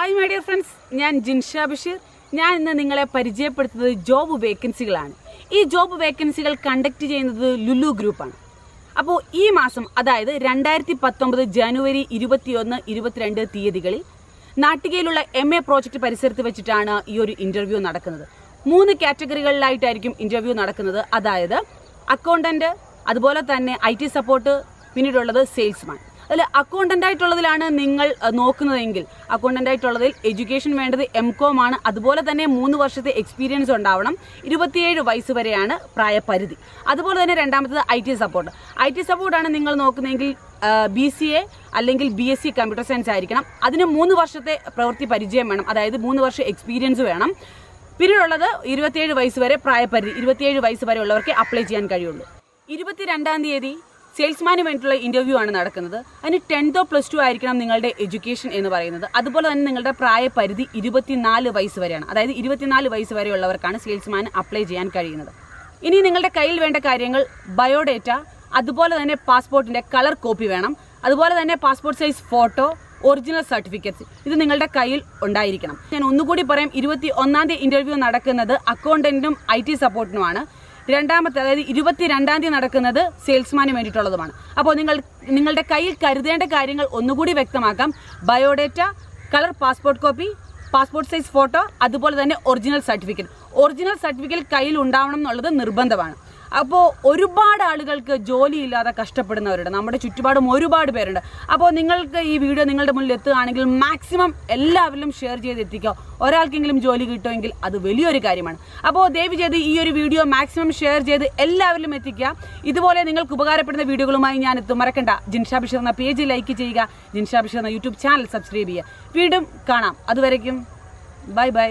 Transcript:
Hi my dear friends ഞാൻ ജിൻഷ ബഷീർ. ഞാൻ ഇന്ന് നിങ്ങളെ പരിചയപ്പെടുത്തുന്നത് ജോബ് വേക്കൻസികളാണ് ഈ ജോബ് വേക്കൻസികൾ കണ്ടക്ട് ചെയ്യുന്നത് ലുലു ഗ്രൂപ്പാണ്. അപ്പോൾ ഈ മാസം അതായത് രണ്ടായിരത്തി പത്തൊമ്പത് ജനുവരി ഇരുപത്തിയൊന്ന് ഇരുപത്തിരണ്ട് തീയതികളിൽ നാട്ടികയിലുള്ള എം എ പ്രോജക്റ്റ് പരിസരത്ത് വെച്ചിട്ടാണ് ഈ ഒരു ഇന്റർവ്യൂ നടക്കുന്നത്. മൂന്ന് കാറ്റഗറികളിലായിട്ടായിരിക്കും ഇന്റർവ്യൂ നടക്കുന്നത്. അതായത് അക്കൗണ്ടന്റ് അതുപോലെ തന്നെ ഐ സപ്പോർട്ട് പിന്നീടുള്ളത് സെയിൽസ്മാൻ അതിൽ അക്കൗണ്ടന്റ് ആയിട്ടുള്ളതിലാണ് നിങ്ങൾ നോക്കുന്നതെങ്കിൽ. അക്കൗണ്ടന്റ് ആയിട്ടുള്ളതിൽ എഡ്യൂക്കേഷൻ വേണ്ടത് എം കോം ആണ്. അതുപോലെ തന്നെ മൂന്ന് വർഷത്തെ എക്സ്പീരിയൻസ് ഉണ്ടാവണം. ഇരുപത്തിയേഴ് വയസ്സ് വരെയാണ് പ്രായപരിധി. അതുപോലെ തന്നെ രണ്ടാമത്തത് I T support I T സപ്പോർട്ടാണ് നിങ്ങൾ നോക്കുന്നതെങ്കിൽ ബി സി എ അല്ലെങ്കിൽ B S C computer science ആയിരിക്കണം. അതിന് മൂന്ന് വർഷത്തെ പ്രവൃത്തി പരിചയം വേണം. അതായത് മൂന്ന് വർഷം എക്സ്പീരിയൻസ് വേണം. പിന്നീടുള്ളത് ഇരുപത്തിയേഴ് വയസ്സ് വരെ പ്രായപരിധി ഇരുപത്തിയേഴ് വയസ്സ് വരെ ഉള്ളവർക്ക് അപ്ലൈ ചെയ്യാൻ കഴിയുള്ളൂ. ഇരുപത്തിരണ്ടാം തീയതി സെയിൽസ്മാന് വേണ്ടിയിട്ടുള്ള ഇന്റർവ്യൂ ആണ് നടക്കുന്നത്. അതിന് ടെൻത്തോ പ്ലസ് ടു ആയിരിക്കണം നിങ്ങളുടെ എഡ്യൂക്കേഷൻ എന്ന് പറയുന്നത്. അതുപോലെ തന്നെ നിങ്ങളുടെ പ്രായപരിധി ഇരുപത്തിനാല് വയസ്സ് വരെയാണ്. അതായത് ഇരുപത്തിനാല് വയസ്സ് വരെയുള്ളവർക്കാണ് സെയിൽസ്മാൻ അപ്ലൈ ചെയ്യാൻ കഴിയുന്നത്. ഇനി നിങ്ങളുടെ കയ്യിൽ വേണ്ട കാര്യങ്ങൾ ബയോഡേറ്റ അതുപോലെ തന്നെ പാസ്പോർട്ടിന്റെ കളർ കോപ്പി വേണം. അതുപോലെ തന്നെ passport size photo original certificates ഇത് നിങ്ങളുടെ കയ്യിൽ ഉണ്ടായിരിക്കണം. ഞാൻ ഒന്നുകൂടി പറയാം ഇരുപത്തി ഒന്നാം തീയതി ഇന്റർവ്യൂ നടക്കുന്നത് അക്കൗണ്ടന്റിനും ഐ ടി സപ്പോർട്ടിനുമാണ് രണ്ടാമത്തെ അതായത് ഇരുപത്തി രണ്ടാം തീയതി നടക്കുന്നത് സെയിൽസ്മാന് വേണ്ടിയിട്ടുള്ളതുമാണ്. അപ്പോൾ നിങ്ങൾ നിങ്ങളുടെ കയ്യിൽ കരുതേണ്ട കാര്യങ്ങൾ ഒന്നുകൂടി വ്യക്തമാക്കാം. Biodata colour passport copy passport size photo അതുപോലെ തന്നെ ഒറിജിനൽ സർട്ടിഫിക്കറ്റ്. ഒറിജിനൽ സർട്ടിഫിക്കറ്റ് കയ്യിൽ ഉണ്ടാവണം എന്നുള്ളത് നിർബന്ധമാണ്. അപ്പോൾ ഒരുപാട് ആളുകൾക്ക് ജോലിയില്ലാതെ കഷ്ടപ്പെടുന്നവരുണ്ട്. നമ്മുടെ ചുറ്റുപാടും ഒരുപാട് പേരുണ്ട്. അപ്പോൾ നിങ്ങൾക്ക് ഈ വീഡിയോ നിങ്ങളുടെ മുന്നിൽ എത്തുകയാണെങ്കിൽ മാക്സിമം എല്ലാവരിലും ഷെയർ ചെയ്ത് എത്തിക്കുക ഒരാൾക്കെങ്കിലും ജോലി കിട്ടുമെങ്കിൽ അത് വലിയൊരു കാര്യമാണ്. അപ്പോൾ ദയവ് ചെയ്ത് ഈ ഒരു വീഡിയോ മാക്സിമം ഷെയർ ചെയ്ത് എല്ലാവരിലും എത്തിക്കുക. ഇതുപോലെ നിങ്ങൾക്ക് ഉപകാരപ്പെടുന്ന വീഡിയോകളുമായി ഞാൻ എത്തും. മറക്കണ്ട. ജിൻഷാ ബിഷർ എന്ന പേജ് ലൈക്ക് ചെയ്യുക. ജിൻഷാ ബിഷർ എന്ന യൂട്യൂബ് ചാനൽ സബ്സ്ക്രൈബ് ചെയ്യുക. വീണ്ടും കാണാം. അതുവരയ്ക്കും ബൈ ബൈ